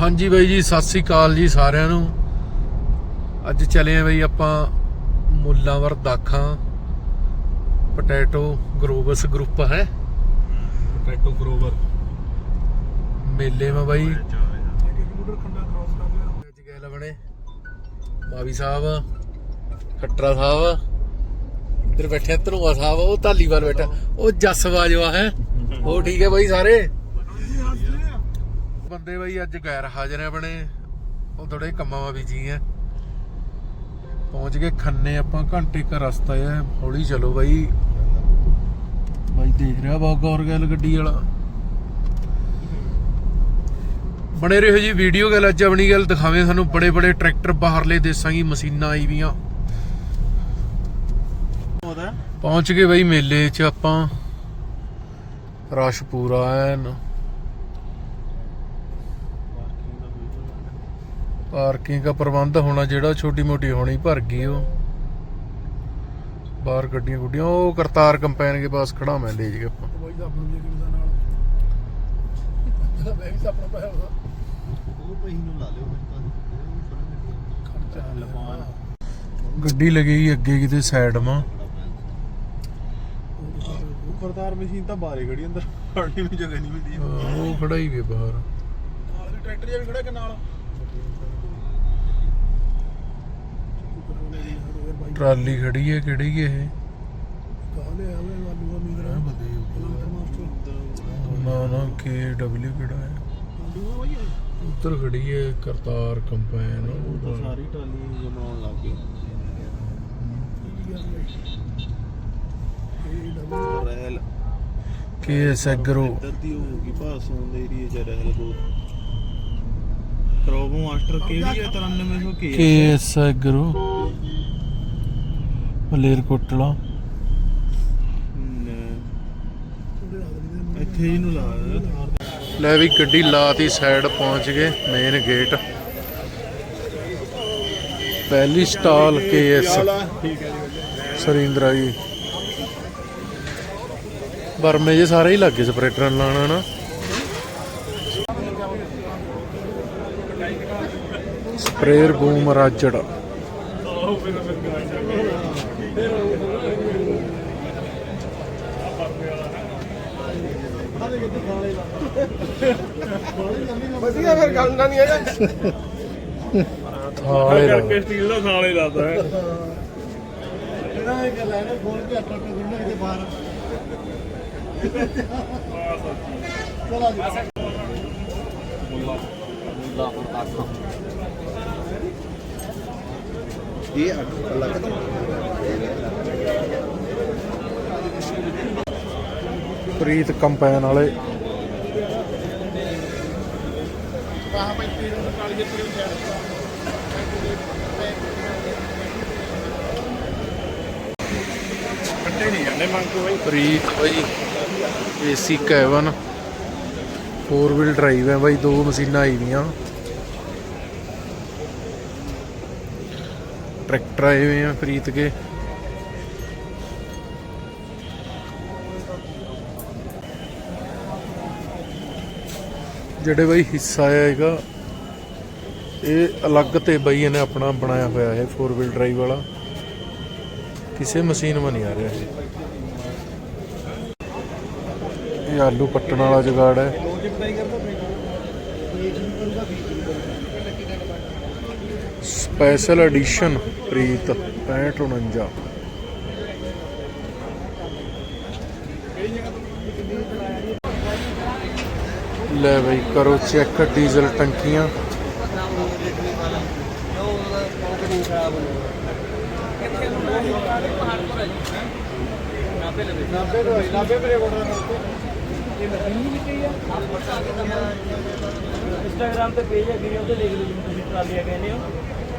ਹਾਂਜੀ ਬਾਈ ਜੀ ਸਤਿ ਸ੍ਰੀ ਅਕਾਲ ਜੀ ਸਾਰਿਆਂ ਨੂੰ। ਅੱਜ ਚੱਲੇ ਆ ਬਈ ਆਪਾਂ ਮੁੱਲਾਂਵਰ ਦਾਖਾਂ ਪੋਟੈਟੋ ਗਰੋਵਸ ਗਰੁੱਪ ਹੈ? ਟੈਟੋ ਗਰੋਵਰ। ਮੇਲੇ ਮਾ ਬਾਈ। ਅੱਜ ਗਏ ਲਵਣੇ। ਮਾਵੀ ਸਾਹਿਬ ਖੱਟਰਾ ਸਾਹਿਬ ਇੱਧਰ ਬੈਠੇ ਧਨੋਆ ਸਾਹਿਬ ਉਹ ਧਾਲੀਵਾਲ ਬੈਠਾ। ਉਹ ਜੱਸ ਬਾਜਵਾ ਹੈ? ਉਹ ਠੀਕ ਹੈ ਬਾਈ ਸਾਰੇ? ਬੰਦੇ ਬਾਈ ਅੱਜ ਗੈਰ ਹਾਜ਼ਰ ਹੈ ਬਣੇ। ਉਹ ਥੋੜੇ ਕੰਮਾਂ ਮਾ ਬਿਜ਼ੀ ਹੈ ਪਹੁੰਚ ਗਏ ਖੰਨੇ ਆਪਾਂ, ਘੰਟੇ ਦਾ ਰਸਤਾ ਹੈ ਹੌਲੀ ਚਲੋ ਬਾਈ। ਬਾਈ ਦੇਖ ਰਿਹਾ ਬਹੁਤ ਗੌਰ ਗੱਲ ਗੱਡੀ ਵਾਲਾ। ਬਣੇ ਰਹੋ ਜੀ ਵੀਡੀਓ ਗੱਲ, ਅੱਜ ਆਪਣੀ ਗੱਲ ਦਿਖਾਵੇਂ ਸਾਨੂੰ ਬੜੇ ਬੜੇ ਟਰੈਕਟਰ ਬਾਹਰਲੇ ਦੇਸਾਂ ਦੀ ਮਸ਼ੀਨਾਂ ਆਈ ਵੀਆਂ। ਪਹੁੰਚ ਗਏ ਬਈ ਮੇਲੇ 'ਚ ਆਪਾਂ। ਰਸ਼ ਪੂਰਾ ਐਨ। ਪਾਰਕਿੰਗ ਦਾ ਪ੍ਰਬੰਧ ਹੋਣਾ ਜਿਹੜਾ ਛੋਟੀ ਮੋਟੀ ਹੋਣੀ ਭਰ ਗਈ ਉਹ। ਬਾਹਰ ਗੱਡੀਆਂ ਗੁੱਡੀਆਂ ਉਹ ਕਰਤਾਰ ਕੰਪੈਨ ਕੇ ਪਾਸ ਖੜਾ ਮੈਂ ਲੈ ਜੀ ਆਪਾਂ ਬਾਈ ਦਾ ਆਪਣਾ ਵੀ ਕਿਵੇਂ ਦਾ ਨਾਲ ਮੈਂ ਵੀ ਆਪਣਾ ਪਾਇਆ ਉਹਦਾ ਉਹ ਪਈ ਨੂੰ ਲਾ ਲਿਓ ਖਰਚਾ ਲਵਾਨ ਗੱਡੀ ਲੱਗੀ ਅੱਗੇ ਕਿਤੇ ਸਾਈਡ ਮਾ। ਉਹ ਕਰਤਾਰ ਮਸ਼ੀਨ ਤਾਂ ਬਾਰੇ ਖੜੀ ਅੰਦਰ। ਖੜਨੀ ਨੂੰ ਜਗ੍ਹਾ ਨਹੀਂ ਮਿਲਦੀ ਉਹ ਖੜਾ ਹੀ ਵੀ ਬਾਹਰ। ਨਾਲ ਦੇ ਟਰੈਕਟਰ ਜਿਹਾ ਵੀ ਖੜਾ ਕਿ ਨਾਲ? ਟਰਾਲੀ ਖੜੀ ਹੈ ਕਿਹੜੀ ਹੈ ਇਹ? ਨਾ ਨਾ ਕੇ ਡਬਲਯੂ ਕਿਹੜਾ ਹੈ? ਉੱਧਰ ਖੜੀ ਹੈ ਕਰਤਾਰ ਕੰਪੈਨ ਉਹ ਸਾਰੀ ਜਮਾਉਣ ਲੱਗ ਕੇ ਐਸ ਐਗਰੋ ਇੱਧਰ ਦੀ ਹੋਊਗੀ ਭਾਸੋਂ ਦੇ ਏਰੀਏ ਚ ਰਹਿਲ ਕੋ ਪ੍ਰੋਬੋ ਮਾਸਟਰ ਕਿਹੜੀ ਹੈ? 9300 ਕੀ K S agro Malerkotla. ਇੱਥੇ ਹੀ ਨੂੰ ਲਾ ਵੀ ਗੱਡੀ ਲਾਤੀ ਸਾਈਡ ਪਹੁੰਚ ਗਏ ਮੇਨ ਗੇਟ ਪਹਿਲੀ ਸਟਾਲ ਕੇ ਐਸ। ਠੀਕ ਹੈ ਸਰਿੰਦਰਾ ਜੀ। ਬਰਮੇ ਜੇ ਸਾਰੇ ਹੀ ਲੱਗੇ ਸਪਰੇਟਰ ਲਾਣਾ ਨਾ ਸਪਰੇਅਰ ਬੂਮ ਰਾਜੜ ਵਧੀਆ ਫਿਰ ਗੱਲ ਨਾ ਨਹੀਂ ਹੈਗਾ। ਥਾਲੇ ਲਾ। ਸਟੀਲ ਦਾ ਥਾਲੇ ਲਾਤਾ ਹੈ। ਇਹਦਾ ਇੱਕ ਲਾਈਨ ਖੋਲ ਕੇ ਆਟਾ ਟਾ ਗੁੰਨਾ ਕਿਤੇ ਬਾਹਰ। ਚਲਾ ਜੀ। ਇਹ ਅਲੱਗ ਪ੍ਰੀਤ ਕੰਪੈਨ ਵਾਲੇ। ਕੱਟੇ ਨਹੀਂ ਜਾਂਦੇ ਮੰਗ ਕੇ ਪ੍ਰੀਤ ਬਾਈ ਏਸੀ ਕੈਵਨ 4 ਵੀਲ ਡਰਾਈਵ ਹੈ ਬਾਈ, ਦੋ ਮਸ਼ੀਨਾਂ ਆਈ ਦੀਆਂ। ਟਰੈਕਟਰ ਆਏ ਹੋਏ ਆ ਖਰੀਦ ਕੇ। ਜਿਹੜੇ ਬਈ ਹਿੱਸਾ ਆਏਗਾ ਇਹ ਅਲੱਗ ਤੇ ਬਾਈ ਇਹਨੇ ਆਪਣਾ ਬਣਾਇਆ ਹੋਇਆ ਹੈ 4 ਵੀਲ ਡਰਾਈਵ ਵਾਲਾ। ਕਿਸੇ ਮਸ਼ੀਨ ਮਾ ਨਹੀਂ ਆ ਰਿਹਾ ਇਹ। ਇਹ ਆਲੂ ਪੱਟਣ ਵਾਲਾ ਜੁਗਾੜ ਹੈ। ਸਪੈਸ਼ਲ ਐਡੀਸ਼ਨ ਪ੍ਰੀਤ 6549 ਲੈ ਬਈ ਕਰੋ ਚੈੱਕ ਡੀਜ਼ਲ ਟੰਕੀਆਂ ਨਾਬੇ ਤੋਂ ਨਾਬੇ ਮੇਰੇ ਕੋਲ ਇੰਸਟਾਗ੍ਰਾਮ ਤੇ ਪੇਜ ਹੈ ਵੀਡੀਓ ਤੇ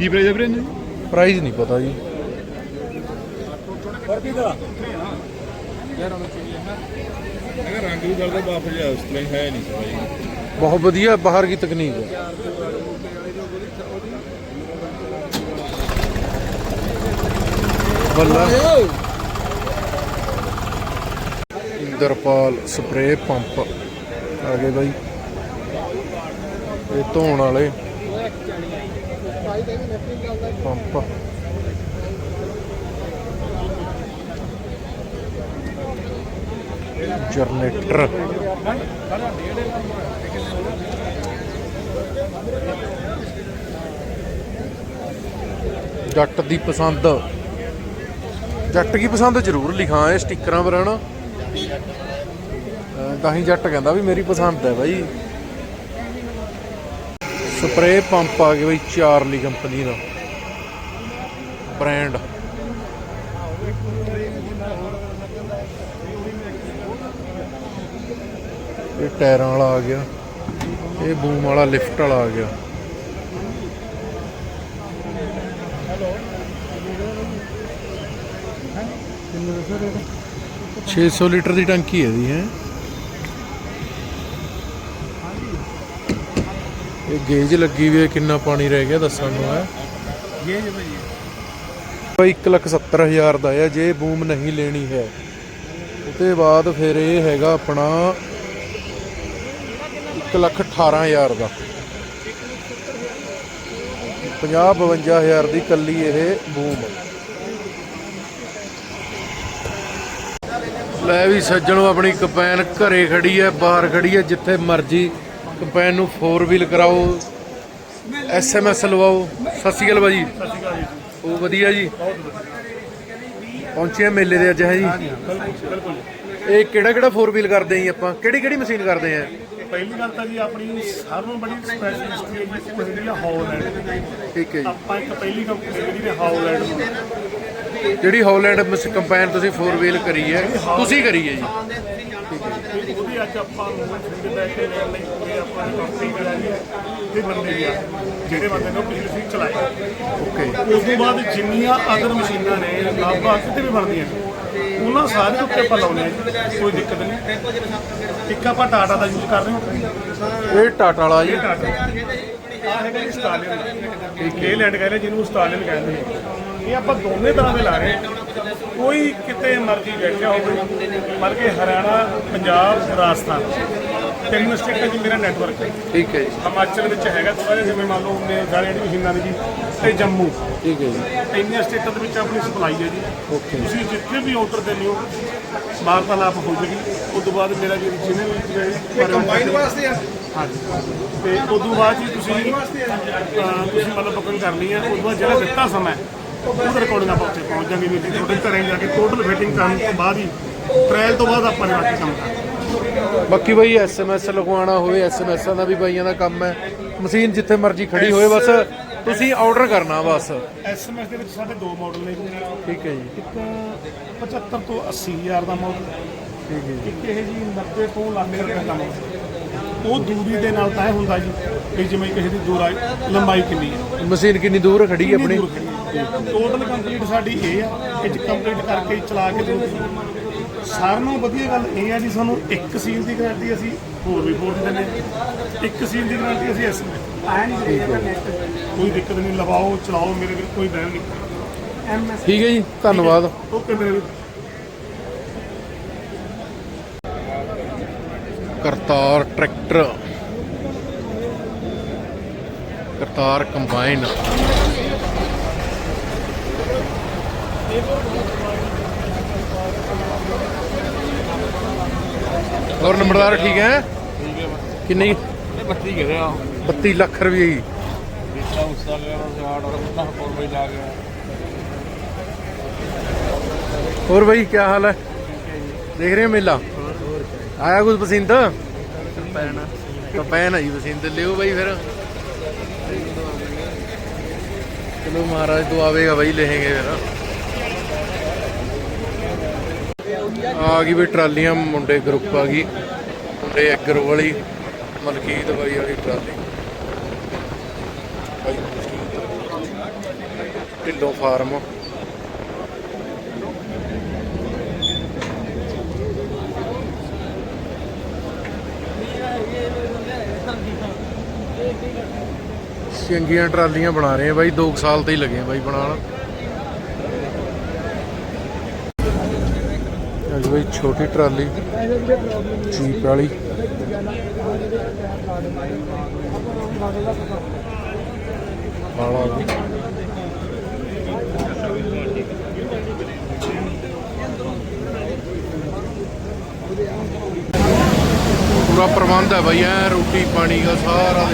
ਕੀ ਪ੍ਰਾਈਸ ਹੈ ਵੀਰੇ ਇਹਦਾ? ਪ੍ਰਾਈਸ ਨਹੀਂ ਪਤਾ ਜੀ। ਅਗਰ ਰੰਗ ਵੀ ਕਰਦਾ ਵਾਪਸ ਜਾ ਉਸ ਤਰ੍ਹਾਂ ਹੈ ਨਹੀਂ ਸਵਾਈ ਬਹੁਤ ਵਧੀਆ, ਬਾਹਰ ਦੀ ਤਕਨੀਕ ਹੈ। ਬੱਲਾ। Inderpal spray pump. ਆ ਗਏ ਬਾਈ। ਇਹ ਧੋਣ ਵਾਲੇ। ਪੰਪ ਜਨਰੇਟਰ ਜੱਟ ਦੀ ਪਸੰਦ। ਜੱਟ ਕੀ ਪਸੰਦ ਜ਼ਰੂਰ ਲਿਖਾਂ, ਇਹ ਸਟickਰਾਂ ਪਰ ਹਨਾ ਤਾਂ ਹੀ ਜੱਟ ਕਹਿੰਦਾ ਵੀ ਮੇਰੀ ਪਸੰਦ ਹੈ ਬਾਈ। ਸਪਰੇਅ ਪੰਪ ਆ ਗਿਆ ਬਈ ਚਾਰਲੀ ਕੰਪਨੀ ਦਾ। ਬ੍ਰਾਂਡ। ਇਹ ਟਾਇਰਾਂ ਵਾਲਾ ਆ ਗਿਆ। ਇਹ ਬੂਮ ਵਾਲਾ, ਲਿਫਟ ਵਾਲਾ ਆ ਗਿਆ। ਛੇ 600 ਲੀਟਰ ਦੀ ਟੰਕੀ ਹੈ ਦੀ ਹੈ? ਇਹ ਗੇਜ ਲੱਗੀ ਵੀ ਹੈ ਕਿੰਨਾ ਪਾਣੀ ਰਹਿ ਗਿਆ ਦੱਸਣ ਨੂੰ ਹੈ ਇਹ ਜੀ ਭਾਈ ਭਾਈ 170000 ਦਾ ਹੈ ਜੇ ਬੂਮ ਨਹੀਂ ਲੈਣੀ ਹੈ। ਉਹਦੇ ਬਾਅਦ ਫਿਰ ਇਹ ਹੈਗਾ ਆਪਣਾ 118000 ਦਾ। 50 52000 ਦੀ ਕੱਲੀ ਇਹ ਬੂਮ। ਲੈ ਵੀ ਸੱਜਣੋ ਆਪਣੀ ਕੰਪੈਨ ਘਰੇ ਖੜੀ ਹੈ ਬਾਹਰ ਖੜੀ ਹੈ ਜਿੱਥੇ ਮਰਜ਼ੀ ਕੰਪੈਨ ਨੂੰ 4 ਵੀਲ ਕਰਾਓ ਐਸਐਮਐਸ ਲਵਾਓ। ਸਤਿ ਸ਼੍ਰੀ ਅਕਾਲ ਬਾਜੀ। ਉਹ ਵਧੀਆ ਜੀ। ਪਹੁੰਚੇ ਮੇਲੇ ਦੇ ਅੱਜ ਹੈ ਜੀ। ਬਿਲਕੁਲ ਇਹ ਕਿਹੜਾ ਕਿਹੜਾ 4 ਵੀਲ ਕਰਦੇ ਆਂ ਜੀ ਆਪਾਂ? ਕਿਹੜੀ ਕਿਹੜੀ ਮਸ਼ੀਨ ਕਰਦੇ ਆਂ? ਪਹਿਲੀ ਗੱਲ ਤਾਂ ਜੀ ਆਪਣੀ ਸਾਰਿਆਂ ਨੂੰ ਬੜੀ ਸਪੈਸ਼ਲਿਸਟ ਹੈ ਜੀ ਉਹ ਆ ਹੌਲੈਂਡ ਠੀਕ ਹੈ ਆਪਾਂ ਇੱਕ ਪਹਿਲੀ ਕੰਪਨੀ ਜਿਹੜੀ ਨੇ ਹੌਲੈਂਡ ਜੀ ਜਿਹੜੀ ਹਾਲੈਂਡ ਕੰਪੈਨ ਤੁਸੀਂ 4 ਵੀਲ ਕਰੀ ਹੈ ਤੁਸੀਂ ਕਰੀ ਹੈ ਜੀ। ਤੇ ਉਹਦੀ ਅੱਜ ਆਪਾਂ ਨੂੰ ਫੀਡਬੈਕ ਲੈਣ ਲਈ ਪੂਰੇ ਆਪਾਂ ਨੇ ਕੰਪਨੀ ਕਰਾਈ ਹੈ ਤੇ ਬੰਦੇ ਵੀ ਆ ਜਿਹੜੇ ਬੰਦੇ ਨੇ ਪਿਛਲੇ ਸੀ ਚਲਾਏ ਓਕੇ ਉਸ ਤੋਂ ਬਾਅਦ ਜਿੰਨੀਆਂ ਅਦਰ ਮਸ਼ੀਨਾਂ ਨੇ ਲਾਭਾ ਕਿਤੇ ਵੀ ਬਣਦੀਆਂ ਨੇ ਉਹਨਾਂ ਸਾਰੇ ਦੇ ਉੱਤੇ ਆਪਾਂ ਲਾਉਨੇ ਆ ਕੋਈ ਦਿੱਕਤ ਨਹੀਂ। ਇੱਕ ਆਪਾਂ ਟਾਟਾ ਦਾ ਯੂਜ਼ ਕਰ ਰਹੇ ਹਾਂ। ਇਹ ਟਾਟਾ ਵਾਲਾ ਜੀ। ਇਹ ਟਾਟਾ। ਆ ਹੈਗਾ ਜੀ ਸਟਾਲੀਅਨ ਇਹ ਲੈਂਡ ਕਹਿੰਦੇ ਜਿਹਨੂੰ ਸਟਾਲੀਅਨ ਕਹਿੰਦੇ ਨੇ। ਇਹ ਆਪਾਂ ਦੋਨੇ ਤਰ੍ਹਾਂ ਦੇ ਲਾ ਰਹੇ ਹਾਂ। ਕੋਈ ਕਿਤੇ ਮਰਜ਼ੀ ਬੈਠਿਆ ਹੋਵੇ ਮਰ ਕੇ ਹਰਿਆਣਾ ਪੰਜਾਬ ਰਾਜਸਥਾਨ ਤਿੰਨ ਸਟੇਟਾਂ 'ਚ ਮੇਰਾ ਨੈਟਵਰਕ ਹੈ। ਠੀਕ ਹੈ ਜੀ। ਹਿਮਾਚਲ ਵਿੱਚ ਹੈਗਾ ਥੋੜਾ ਜਿਹਾ ਜਿਵੇਂ ਮੰਨ ਲਓ ਨੇ ਸਾਰੀਆਂ ਦੀ ਮਸ਼ੀਨਾਂ ਨੇ ਜੀ ਤੇ ਜੰਮੂ। ਠੀਕ ਹੈ ਜੀ। ਇੰਨੀਆਂ ਸਟੇਟਾਂ ਦੇ ਵਿੱਚ ਆਪਣੀ ਸਪਲਾਈ ਹੈ ਜੀ। ਓਕੇ। ਤੁਸੀਂ ਜਿੱਥੇ ਵੀ ਆਰਡਰ ਦਿੰਦੇ ਹੋ ਵਾਰਤਾਲਾਪ ਹੋ ਜੇਗੀ ਉਸ ਤੋਂ ਬਾਅਦ ਮੇਰਾ ਵੀ ਜਿਹਨੇ ਵੀ ਕੰਬਾਈਨ ਵਾਸਤੇ ਆ? ਹਾਂਜੀ। ਤੇ ਉਸ ਤੋਂ ਬਾਅਦ ਜੀ ਤੁਸੀਂ ਤੁਸੀਂ ਮਤਲਬ ਬੁਕਿੰਗ ਕਰਨੀ ਹੈ ਉਸ ਤੋਂ ਬਾਅਦ ਜਿਹੜਾ ਦਿੱਤਾ ਸਮਾਂ ਉਹ ਰਿਕਾਰਡਿੰਗ ਆਪਾਂ ਉੱਥੇ ਪਹੁੰਚ ਜਾਾਂਗੇ ਵੀ ਤੁਹਾਡੇ ਘਰੇ ਜਾ ਕੇ ਟੋਟਲ ਫਿਟਿੰਗ ਕਰਨ ਤੋਂ ਬਾਅਦ ਹੀ ਟ੍ਰਾਇਲ ਤੋਂ ਬਾਅਦ ਆਪਾਂ ਨੇ ਬਾਕੀ ਕੰਮ ਕਰਨਾ। ਬਾਕੀ ਬਈ ਐਸਐਮਐਸ ਲਗਵਾਉਣਾ ਹੋਵੇ ਐਸਐਮਐਸਾਂ ਦਾ ਵੀ ਬਾਈਆਂ ਦਾ ਕੰਮ ਹੈ। ਮਸ਼ੀਨ ਜਿੱਥੇ ਮਰਜ਼ੀ ਖੜੀ ਹੋਵੇ ਬਸ ਤੁਸੀਂ ਆਰਡਰ ਕਰਨਾ ਬਸ। ਐਸਐਮਐਸ ਦੇ ਵਿੱਚ ਸਾਡੇ ਦੋ ਮਾਡਲ ਨੇ ਠੀਕ ਹੈ ਜੀ। ਇੱਕ 75 ਤੋਂ 80 ਹਜ਼ਾਰ ਦਾ ਮਾਡਲ ਠੀਕ ਹੈ ਜੀ। ਇੱਕ ਇਹ ਜੀ 90 ਤੋਂ ਲੱਖ ਰੁਪਏ ਦਾ ਮਾਡਲ ਉਹ ਦੂਰੀ ਦੇ ਨਾਲ ਤੈਅ ਹੁੰਦਾ ਜੀ ਕਿ ਜਿਵੇਂ ਕਿਸੇ ਦੀ ਦੂਰਾ ਲੰਬਾਈ ਕਿੰਨੀ ਹੈ। ਮਸ਼ੀਨ ਕਿੰਨੀ ਦੂਰ ਖੜੀ ਹੈ ਆਪਣੀ? ਟੋਟਲ ਕੰਪਲੀਟ ਸਾਡੀ ਇਹ ਆ ਜੇ ਕੰਪਲੀਟ ਕਰਕੇ ਚਲਾ ਕੇ ਦਿਓ ਸਾਰਿਆਂ ਨਾਲੋਂ ਵਧੀਆ ਗੱਲ ਇਹ ਆ ਜੀ ਸਾਨੂੰ ਇੱਕ ਸੀਲ ਦੀ ਗਾਰੰਟੀ ਅਸੀਂ ਹੋਰ ਵੀ ਹੋਰ ਦੀ ਦਿੰਦੇ। ਇੱਕ ਸੀਲ ਦੀ ਗਾਰੰਟੀ ਅਸੀਂ ਇਸ ਕੋਈ ਦਿੱਕਤ ਨਹੀਂ ਲਵਾਓ ਚਲਾਓ ਮੇਰੇ ਵੀ ਕੋਈ ਬਹਿਮ ਨਹੀਂ। ਠੀਕ ਹੈ ਜੀ ਧੰਨਵਾਦ। ਓਕੇ ਮੇਰੇ ਵੀਰ। ਕਰਤਾਰ ਟਰੈਕਟਰ। ਕਰਤਾਰ ਕੰਬਾਈਨ। ਹੋਰ ਨੰਬਰਦਾਰ ਠੀਕ ਹੈ? ਕਿੰਨੀ? ਬੱਤੀ ਘਰੇ ਆ? 32 ਲੱਖ ਰੁਪਏ ਦਿੱਤਾ ਉਸ ਦਾ ਔਰ ਕੋਲ ਲਾ ਗਿਆ। ਹੋਰ ਭਾਈ ਕੀ ਹਾਲ ਹੈ? ਦੇਖ ਰਹੇ ਹੋ ਮੇਲਾ? ਆਇਆ ਕੁਝ ਪਸੰਦ ਪੈਣਾ ਕੰਪੈਨ ਹੈ ਜੀ ਪਸੰਦ ਲਿਓ ਬਾਈ ਫਿਰ। ਚਲੋ ਮਹਾਰਾਜ ਤੋਂ ਆਵੇਗਾ ਬਾਈ ਲਹੇਗੇ ਫਿਰ। ਆ ਗਈ ਵੀ ਟਰਾਲੀਆਂ, ਮੁੰਡੇ ਗਰੁੱਪ ਆ ਗਈ। ਮੁੰਡੇ ਐਗਰ ਵਾਲੀ, ਮਲਕੀਤ ਬਾਈ ਵਾਲੀ ਟਰਾਲੀ। ਢਿੱਲੋਂ ਫਾਰਮ ਚੰਗੀਆਂ ਟਰਾਲੀਆਂ ਬਣਾ ਰਹੇ ਆ ਬਾਈ 2 ਸਾਲ ਤੇ ਹੀ ਲੱਗੇ ਬਾਈ ਬਣਾਉਣ। ਬਾਈ, ਛੋਟੀ ਟਰਾਲੀ ਜੀਪ ਵਾਲੀ। ਆਲਾ ਜੀ ਪੂਰਾ ਪ੍ਰਬੰਧ ਹੈ ਬਾਈ, ਐ ਰੋਟੀ ਪਾਣੀ ਦਾ ਸਾਰਾ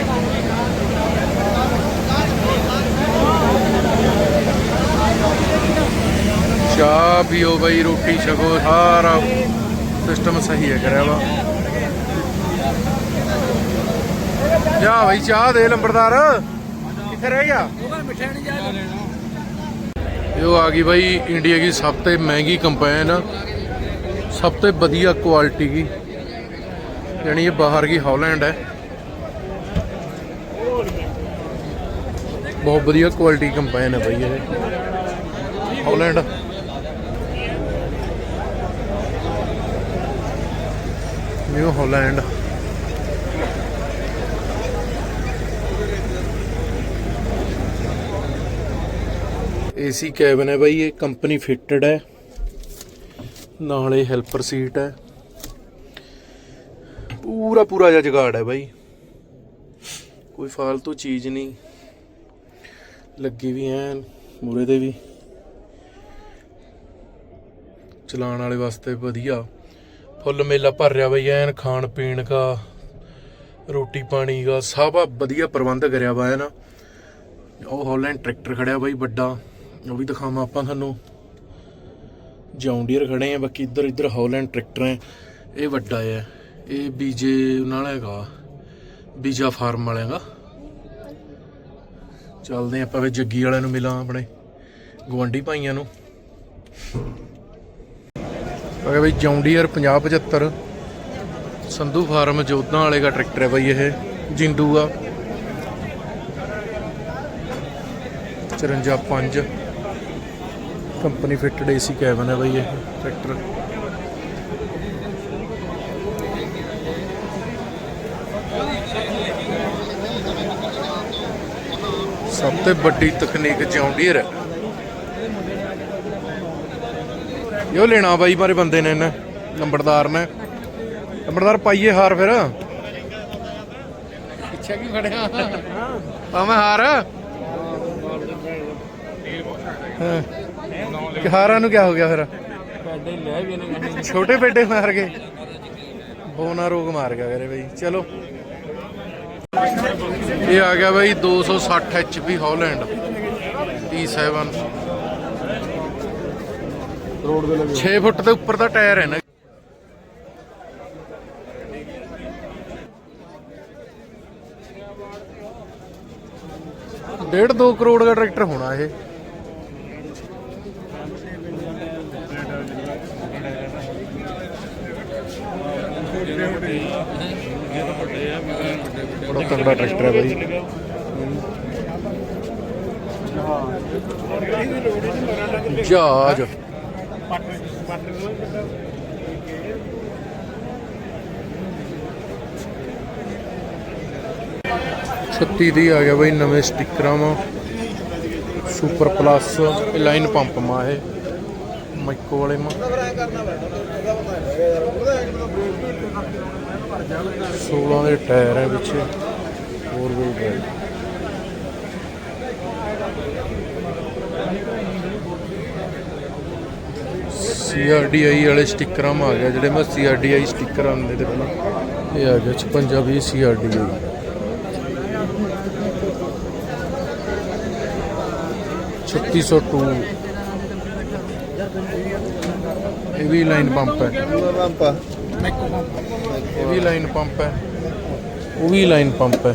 ਚਾਹ ਪੀਓ ਬਾਈ, ਰੋਟੀ ਛਕੋ, ਸਾਰਾ ਸਿਸਟਮ ਸਹੀ ਹੈ ਕਰਿਆ ਵਾ। ਜਾ ਬਾਈ, ਚਾਹ ਦੇ ਲੰਬੜਦਾਰ। ਕਿੱਥੇ ਰਹਿ ਗਿਆ? ਇਹ ਆ ਗਈ ਬਾਈ, ਇੰਡੀਆ ਦੀ ਸਭ ਤੋਂ ਮਹਿੰਗੀ ਕੰਪੈਨ। ਸਭ ਤੋਂ ਵਧੀਆ ਕੁਆਲਿਟੀ ਦੀ। ਯਾਨੀ ਇਹ ਬਾਹਰ ਦੀ ਹਾਲੈਂਡ ਹੈ। ਬਹੁਤ ਵਧੀਆ ਕੁਆਲਿਟੀ ਕੰਪੈਨ ਹੈ ਬਾਈ ਇਹ। Holland. New Holland. AC cabin ਹੈ ਬਾਈ, ਇਹ ਕੰਪਨੀ ਫਿਟਡ ਹੈ। ਨਾਲੇ ਹੈਲਪਰ ਸੀਟ ਹੈ। ਪੂਰਾ ਪੂਰਾ ਜਿਹਾ ਜਗਾੜ ਹੈ ਬਾਈ। ਕੋਈ ਫਾਲਤੂ ਚੀਜ਼ ਨਹੀਂ। ਲੱਗੀ ਵੀ ਐਨ ਮੂਰੇ ਤੇ ਵੀ। ਚਲਾਉਣ ਵਾਲੇ ਵਾਸਤੇ ਵਧੀਆ। ਫੁੱਲ ਮੇਲਾ ਭਰ ਰਿਹਾ ਬਈ, ਐਨ ਖਾਣ ਪੀਣ ਦਾ, ਰੋਟੀ ਪਾਣੀ ਦਾ, ਸਭ ਵਧੀਆ ਪ੍ਰਬੰਧ ਕਰਿਆ ਵਾ ਹੈ ਨਾ ਉਹ ਹਾਲੈਂਡ ਟਰੈਕਟਰ ਖੜਿਆ ਬਾਈ ਵੱਡਾ, ਉਹ ਵੀ ਦਿਖਾਵਾਂ ਆਪਾਂ ਤੁਹਾਨੂੰ। ਜੌਂਡੀਅਰ ਖੜੇ ਆ, ਬਾਕੀ ਇੱਧਰ ਇੱਧਰ ਹਾਲੈਂਡ ਟਰੈਕਟਰ ਹੈ, ਇਹ ਵੱਡਾ ਹੈ। ਇਹ ਬੀਜੇ ਨਾਲ ਹੈਗਾ ਬੀਜਾ ਫਾਰਮ ਵਾਲਿਆਂ ਦਾ ਚੱਲਦੇ ਆਪਾਂ ਵੀ ਜੱਗੀ ਵਾਲਿਆਂ ਨੂੰ ਮਿਲਾਂ ਆਪਣੇ ਗਵੰਡੀ ਭਾਈਆਂ ਨੂੰ। ਅਗੇ ਬਈ ਜੌਂਡੀਅਰ 5075 ਸੰਧੂ ਫਾਰਮ ਜੋਧਾਂ ਵਾਲੇ ਦਾ ਟਰੈਕਟਰ ਹੈ ਬਈ ਇਹ, ਜਿੰਦੂ ਆ। 54 ਕੰਪਨੀ ਫਿਟਡ ਏਸੀ ਕੈਬਨ ਹੈ ਬਈ ਇਹ ਟਰੈਕਟਰ। ਸਭ ਤੋਂ ਵੱਡੀ ਤਕਨੀਕ ਜੌਂਡੀਅਰ ਹੈ। ਇਹ ਲੈਣਾ ਬਾਈ ਬਾਰੇ ਬੰਦੇ ਨੇ ਇਹਨੇ ਨੰਬਰਦਾਰ ਨੇ। ਨੰਬਰਦਾਰ ਪਾਈਏ ਹਾਰ ਫਿਰ। ਪਿੱਛੇ ਕੀ ਫੜਿਆ ਪਾਵੇਂ ਹਾਰ। ਹਾਂ। ਹਾਰਾਂ ਨੂੰ ਕੀ ਹੋ ਗਿਆ ਫਿਰ? ਪੈਡੇ ਲੈ ਵੀ ਨੇ। ਛੋਟੇ ਪੇਡੇ ਮਾਰ ਗਏ। ਬੋਨਾ ਰੋਗ ਮਾਰ ਗਿਆ ਕਰੇ ਬਈ। ਚਲੋ। ਇਹ ਆ ਗਿਆ ਬਈ 260 ਐਚਪੀ ਹਾਲੈਂਡ T7 ਰੋਡ ਦੇ 6 ਫੁੱਟ ਦੇ ਉੱਪਰ ਦਾ ਟਾਇਰ ਹੈ ਨਾ। ਡੇਢ 2 ਕਰੋੜ ਦਾ ਟਰੈਕਟਰ ਹੋਣਾ ਇਹ। ਬੜਾ ਤਗੜਾ ਟਰੈਕਟਰ ਹੈ ਬਾਈ। ਜਹਾਜ਼ ਛੱਤੀ ਦੀ ਆ ਗਿਆ ਬਈ, ਨਵੇਂ ਸਟickਰਾਂ ਵਾ। ਸੁਪਰ ਪਲੱਸ ਲਾਈਨ ਪੰਪ ਮਾ ਇਹ। ਮਾਈਕੋ ਵਾਲੇ ਮਾ 16 ਦੇ ਟਾਇਰ ਹੈ ਪਿੱਛੇ। ਹੋਰ ਵੀ ਡਰਾਈਵ ਸੀਆਰਡੀਆਈ ਵਾਲੇ ਸਟickਰਾਂ ਮਾ ਆ ਗਿਆ ਜਿਹੜੇ ਮੈਂ ਸੀਆਰਡੀਆਈ ਸਟicker ਆਉਂਦੇ ਤੇ ਪਹਿਲਾਂ। ਇਹ ਆ ਗਿਆ 56 20 ਸੀਆਰਡੀਆਈ ਛੱਤੀ ਸੌ ਟੂ। ਇਹ ਵੀ ਲਾਈਨ ਪੰਪ ਹੈ। ਪੰਪਾ ਇਹ ਵੀ ਲਾਈਨ ਪੰਪ ਹੈ। ਉਹ ਵੀ ਲਾਈਨ ਪੰਪ ਹੈ।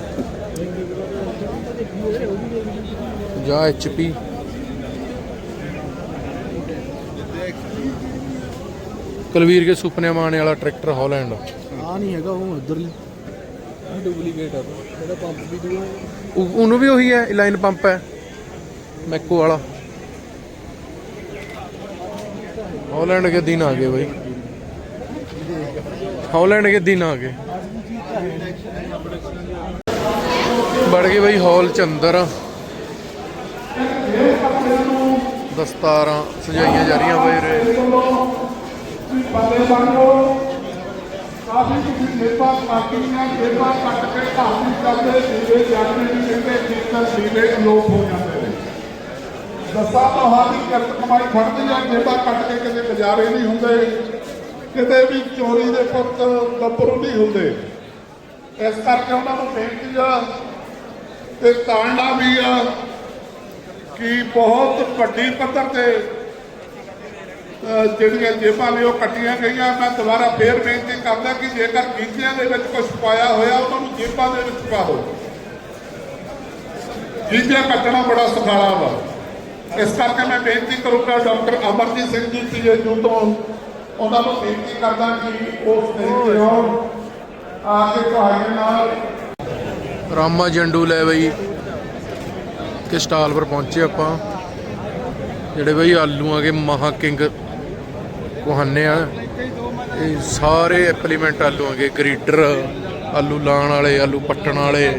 ਜਾਂ ਐਚਪੀ ਕਲਵੀਰ ਕੇ ਸੁਪਨੇ ਮਾਣੇ ਵਾਲਾ ਟਰੈਕਟਰ ਹਾਲੈਂਡ। ਆ ਨਹੀਂ ਹੈਗਾ ਉਹ ਉਧਰ ਡੁਪਲੀਕੇਟ ਆ ਜਿਹੜਾ ਪੰਪ ਵੀ ਦੂਆ। ਉਹ- ਉਹਨੂੰ ਵੀ ਉਹੀ ਹੈ ਲਾਈਨ ਪੰਪ ਹੈ ਮੈਕੋ ਵਾਲਾ। ਹੌਲੈਂਡ ਕੇ ਦਿਨ ਆ ਗਏ ਬਾਈ। ਹੌਲੈਂਡ ਕੇ ਦਿਨ ਆ ਗਏ। ਵੜ ਗਏ ਬਾਈ ਹਾਲ ਚ ਅੰਦਰ ਦਸਤਾਰਾਂ ਸਜਾਈਆਂ ਜਾ ਰਹੀਆਂ ਬਾਈ ਰੇ ਬੰਦੇ ਬਣੋ ਕਾਫੀ ਤੁਸੀਂ ਨਿਰਭਰ ਪਾਰਟੀਆਂ ਕੱਟ ਕੇ ਧਾਰਮਿਕ ਕਰਦੇ, ਦੀਵੇ ਜਾਂਦੇ ਵੀ ਕਹਿੰਦੇ ਕੀਰਤਨ ਸੀਵੇ ਅਲੋਪ ਹੋ ਜਾਂਦੇ ਨੇ। ਦਸਾਂ ਤੁਹਾਡੀ ਕਿਰਤ ਕਮਾਈ ਫੜਦੀ ਆ ਨਿਰਭਰ ਕੱਟ ਕੇ ਕਿਤੇ ਗੁਜ਼ਾਰੇ ਨਹੀਂ ਹੁੰਦੇ, ਕਿਤੇ ਵੀ ਚੋਰੀ ਦੇ ਪੁੱਤ ਗੱਭਰੂ ਨਹੀਂ ਹੁੰਦੇ। ਇਸ ਕਰਕੇ ਉਹਨਾਂ ਨੂੰ ਬੇਨਤੀ ਆ ਤੇ ਤਾੜਨਾ ਵੀ ਆ ਕਿ ਬਹੁਤ ਵੱਡੀ ਪੱਧਰ ਤੇ ਜਿਹੜੀਆਂ ਜੇਬਾਂ ਨੇ ਉਹ ਕੱਟੀਆਂ ਗਈਆਂ। ਮੈਂ ਦੁਬਾਰਾ ਫੇਰ ਬੇਨਤੀ ਕਰਦਾ ਕਿ ਜੇਕਰ ਗੀਤਿਆਂ ਦੇ ਵਿੱਚ ਕੁਝ ਪਾਇਆ ਹੋਇਆ, ਉਹਨਾਂ ਨੂੰ ਜੇਬਾਂ ਦੇ ਵਿੱਚ ਪਾਓ। ਗੀਤਿਆਂ ਕੱਟਣਾ ਬੜਾ ਸੁਖਾਲਾ ਵਾ। ਇਸ ਕਰਕੇ ਮੈਂ ਬੇਨਤੀ ਕਰੂੰਗਾ ਡਾਕਟਰ ਅਮਰਜੀਤ ਸਿੰਘ ਜੀ ਪੀਏਯੂ ਤੋਂ। ਉਹਨਾਂ ਨੂੰ ਬੇਨਤੀ ਕਰਦਾ ਕਿ ਉਹ ਸਟੇਜ ਤੇ ਆਉਣ ਆ ਕੇ ਤੁਹਾਡੇ ਨਾਲ ਰਾਮਾ ਜੰਡੂ ਲੈ ਬਈ ਕਿ ਸਟਾਲ ਪਰ ਪਹੁੰਚੇ ਆਪਾਂ। ਜਿਹੜੇ ਬਈ ਆਲੂਆਂ ਕੇ ਮਹਾ ਕਿੰਗ ਕੋਹਨੇ ਆ। ਇਹ ਸਾਰੇ ਐਪਲੀਮੈਂਟ ਆਲੂਆਂ ਕੇ ਗਰੀਡਰ, ਆਲੂ ਲਾਣ ਵਾਲੇ, ਆਲੂ ਪੱਟਣ ਵਾਲੇ।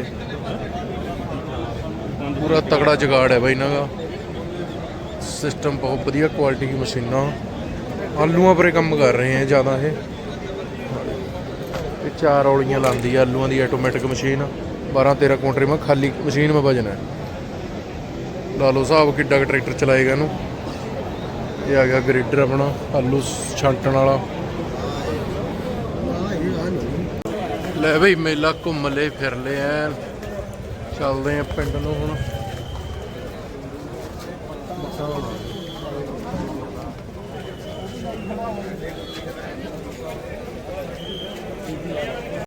ਪੂਰਾ ਤਗੜਾ ਜਗਾੜ ਹੈ ਬਈ ਇਹਨਾਂ ਦਾ। ਸਿਸਟਮ ਬਹੁਤ ਵਧੀਆ ਕੁਆਲਿਟੀ ਦੀ ਮਸ਼ੀਨਾਂ। ਆਲੂਆਂ ਪਰੇ ਕੰਮ ਕਰ ਰਹੇ ਆ ਜ਼ਿਆਦਾ ਇਹ। ਇਹ ਚਾਰ ਔਲੀਆਂ ਲਾਉਂਦੀ ਆ, ਆਲੂਆਂ ਦੀ ਆਟੋਮੈਟਿਕ ਮਸ਼ੀਨ 12 13 ਕੁਇੰਟਲ ਮੈਂ ਖਾਲੀ ਮਸ਼ੀਨ ਮੈਂ ਵਜਨ ਹੈ ਲਾ ਲਓ ਸਾਹਿਬ ਕਿੱਡਾ ਕੁ ਟਰੈਕਟਰ ਚਲਾਏਗਾ ਇਹਨੂੰ। ਇਹ ਆ ਗਿਆ ਗ੍ਰੇਡਰ ਆਪਣਾ, ਆਲੂ ਛਾਂਟਣ ਵਾਲਾ। ਲੈ ਬਈ ਮੇਲਾ ਘੁੰਮ ਲੈ ਫਿਰ ਲੈ ਐ। ਚੱਲਦੇ ਆ ਪਿੰਡ ਨੂੰ ਹੁਣ।